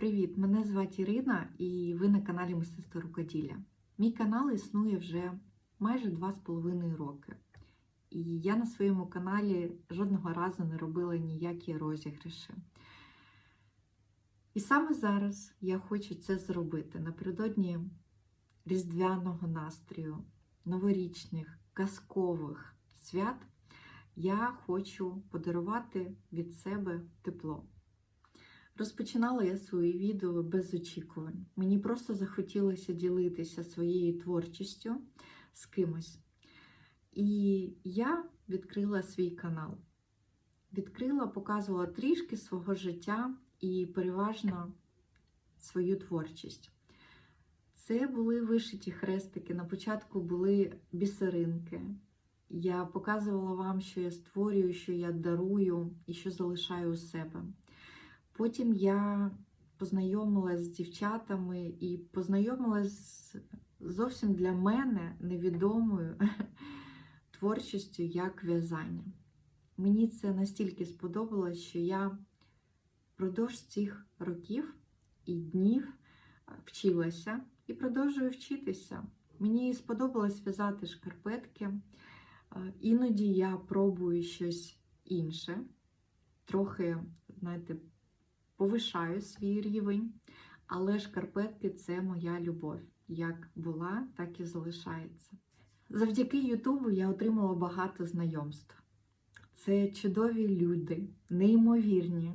Привіт! Мене звати Ірина і ви на каналі Мистецтво Рукоділля. Мій канал існує вже майже 2,5 роки. І я на своєму каналі жодного разу не робила ніякі розіграші. І саме зараз я хочу це зробити напередодні різдвяного настрою, новорічних, казкових свят. Я хочу подарувати від себе тепло. Розпочинала я свої відео без очікувань. Мені просто захотілося ділитися своєю творчістю з кимось. І я відкрила свій канал. Відкрила, показувала трішки свого життя і переважно свою творчість. Це були вишиті хрестики. На початку були бісеринки. Я показувала вам, що я створюю, що я дарую і що залишаю у себе. Потім я познайомилась з дівчатами і познайомилась з зовсім для мене невідомою творчістю як в'язання. Мені це настільки сподобалось, що я впродовж цих років і днів вчилася і продовжую вчитися. Мені сподобалось в'язати шкарпетки. Іноді я пробую щось інше, трохи, знаєте, повишаю свій рівень, але шкарпетки це моя любов. Як була, так і залишається. Завдяки Ютубу я отримала багато знайомств. Це чудові люди, неймовірні,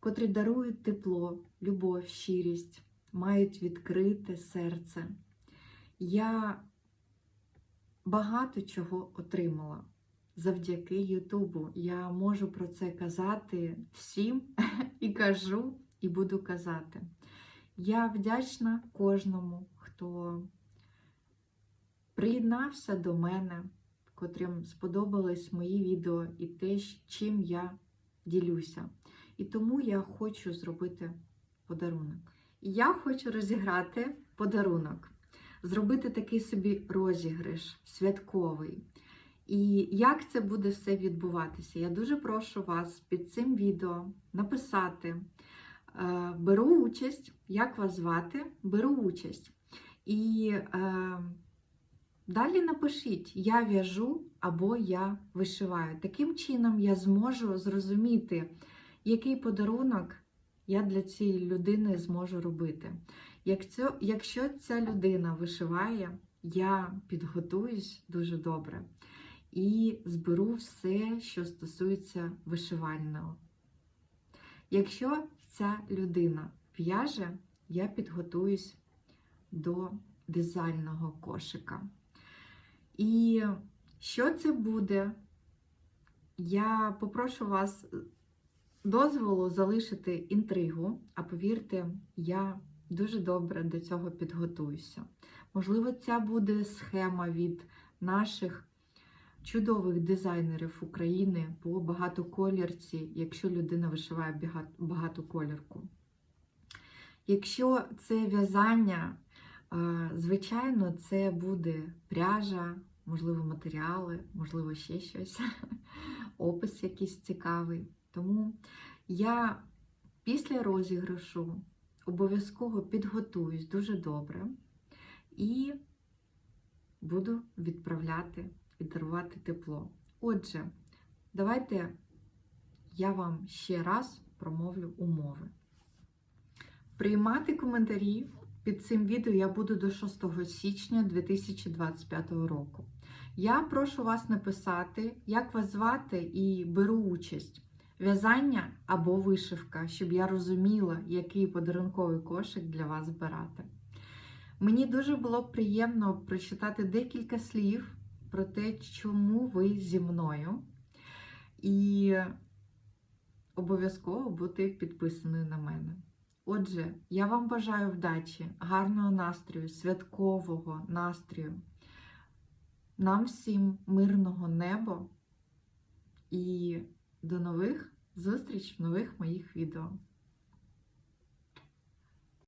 котрі дарують тепло, любов, щирість, мають відкрите серце. Я багато чого отримала завдяки Ютубу. Я можу про це казати всім і кажу, і буду казати. Я вдячна кожному, хто приєднався до мене, котрим сподобались мої відео і те, чим я ділюся. І тому я хочу зробити подарунок. Я хочу розіграти подарунок, зробити такий собі розіграш святковий. І як це буде все відбуватися? Я дуже прошу вас під цим відео написати. Е, беру участь, як вас звати, беру участь. І е, далі напишіть: я в'яжу або я вишиваю. Таким чином я зможу зрозуміти, який подарунок я для цієї людини зможу робити. Якщо, якщо ця людина вишиває, я підготуюсь дуже добре і зберу все, що стосується вишивального. Якщо ця людина в'яже, я підготуюсь до в'язального кошика. І що це буде? Я попрошу вас дозволу залишити інтригу, а повірте, я дуже добре до цього підготуюся. Можливо, ця буде схема від наших чудових дизайнерів України по багатоколірці, якщо людина вишиває багатоколірку. Якщо це в'язання, звичайно, це буде пряжа, можливо, матеріали, можливо, ще щось, опис якийсь цікавий. Тому я після розіграшу обов'язково підготуюсь дуже добре і буду відправляти і дарувати тепло. Отже, давайте я вам ще раз промовлю умови. Приймати коментарі під цим відео я буду до 6 січня 2025 року. Я прошу вас написати, як вас звати, і беру участь. В'язання або вишивка, щоб я розуміла, який подарунковий кошик для вас збирати. Мені дуже було приємно прочитати декілька слів про те, чому ви зі мною. І обов'язково бути підписаною на мене. Отже, я вам бажаю вдачі, гарного настрою, святкового настрою. Нам всім мирного неба і до нових зустріч в нових моїх відео.